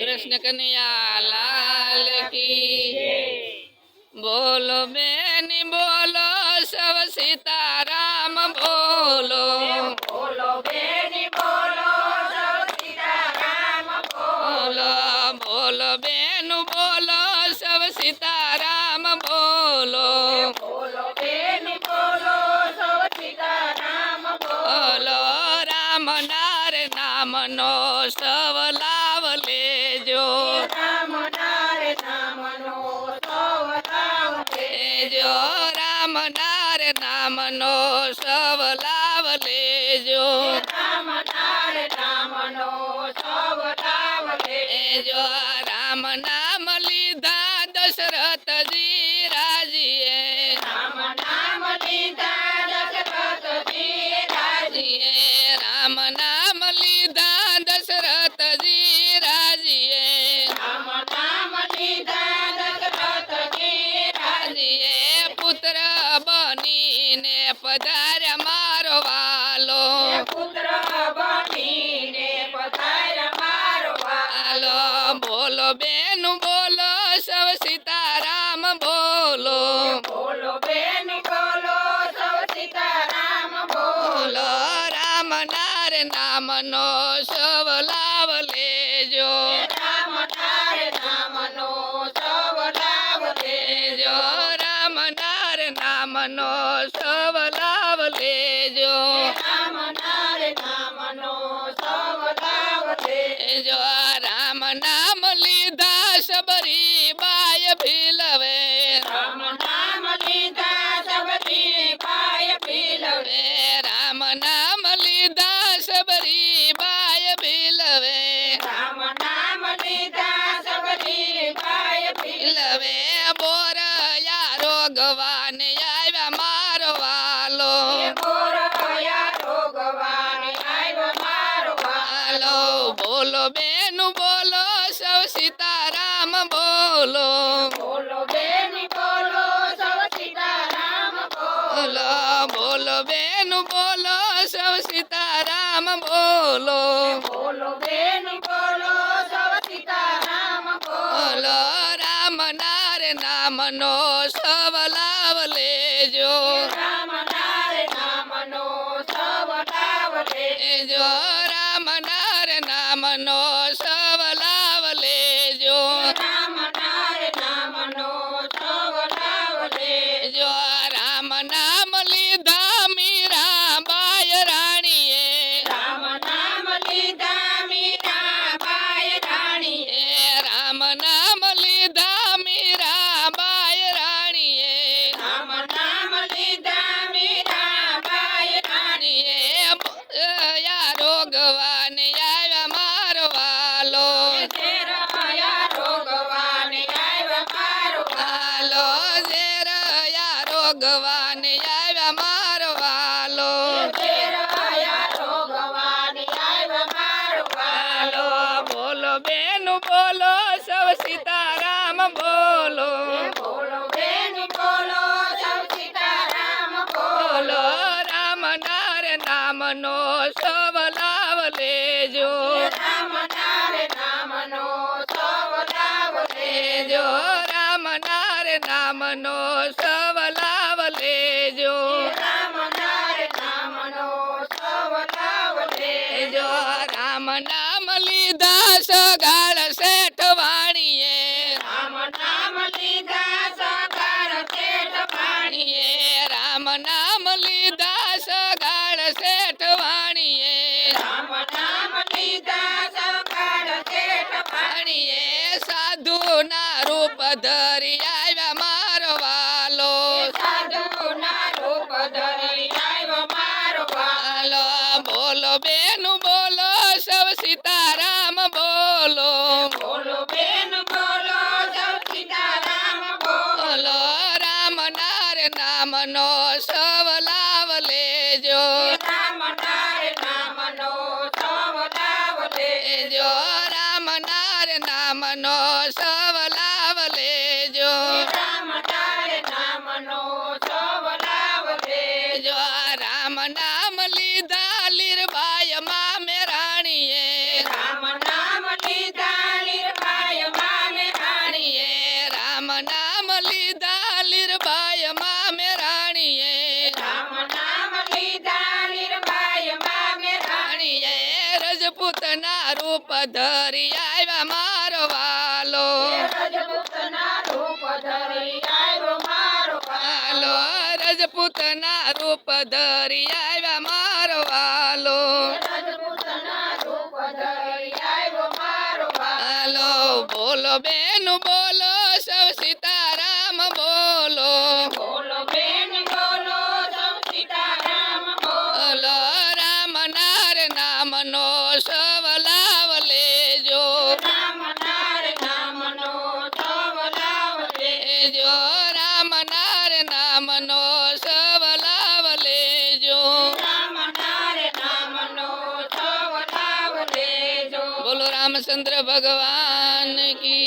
કૃષ્ણ કનૈયા લાલ કી બોલો બેની રામ નાર નામનો સવ લાવ લેજો. રામ નાર નામનો સવ લાવ લેજો રામ નામ લીધા દશરથજી રાજીએ. રામ નામ લીધા દશરથજી રાજીએ રામ નામ પધાર્યા મારો વાલો. પુત્ર બનીને પધાર મારો હાલો બોલો બેનું બોલો સવ સીતારામ બોલો. બોલો બેન બોલો સૌ સીતારામ બોલો. બોલો રામ નાર નામનો સવ સબરી બાય ભીલવે રામ નામ લીધા સબરી પીલવે હવે રામ નામ લીધા સબરી બાય ભીલવે રામ નામ લીધા સબરી પાય ભીલવે બોર યારો ગવાને આવ્યા મારો વાલો ગોરયા રોગવાન આવ્યો મારો હાલો બોલો બેનું બોલો સૌ સીતારામ બોલો. બોલો બેની બોલો સૌ સીતારામ બોલો. બોલો બેનું બોલો સૌ સીતારામ બોલો. બોલો બેની બોલો સૌ સીતારામ બોલો. બોલો રામ નાર નામનો સવ લાવ લેજો. રામ નાર નામ નો સવ લાવ લેજો. રામ નાર નામનો સવ રોગવાને આવ્યા મારો વાલો બોલો બેનું બોલો સૌ સીતારામ બોલો બોલો બેની બોલો સૌ સીતારામ બોલો બોલો રામ નાર નામનો સવ લાવ લેજો. રામ નાર નામનો સવ લાવ લેજો. રામ નાર નામનો સવ લાવ લેજો. રામ નાર નામનો સવ લાવ લેજો. રામ નામ લીધા સગાળ શેઠ વાણીએ રામ નામ લીધા સગાળ શેઠ વાણીએ રામ નામ લીધા સગાળ શેઠ વાણીએ રૂપ ધરી આવ્યા મારો વાલો. ના હાલો બોલો બેનુ બોલો સૌ સીતારામ બોલો. બોલો બેન બોલો સૌ સીતારામ બોલો રામ નાર નામનો સવ લાવ લેજો. રામ નાર નામ નો સવ લાવ લેજો. રામ નાર નામનો સવ લાવ રજપૂતના રૂપ ધરી આવ્યા મારો વાલો. વાલો, રજપૂતના રૂપ ધરી આવ્યા મારો વાલો. હાલો બોલો બેન, બોલો સૌ સીતારામ, બોલો. બોલો બેન બોલો સૌ સીતારામ બોલો રામ, નાર, નામનો સવ રામચંદ્ર ભગવાન કી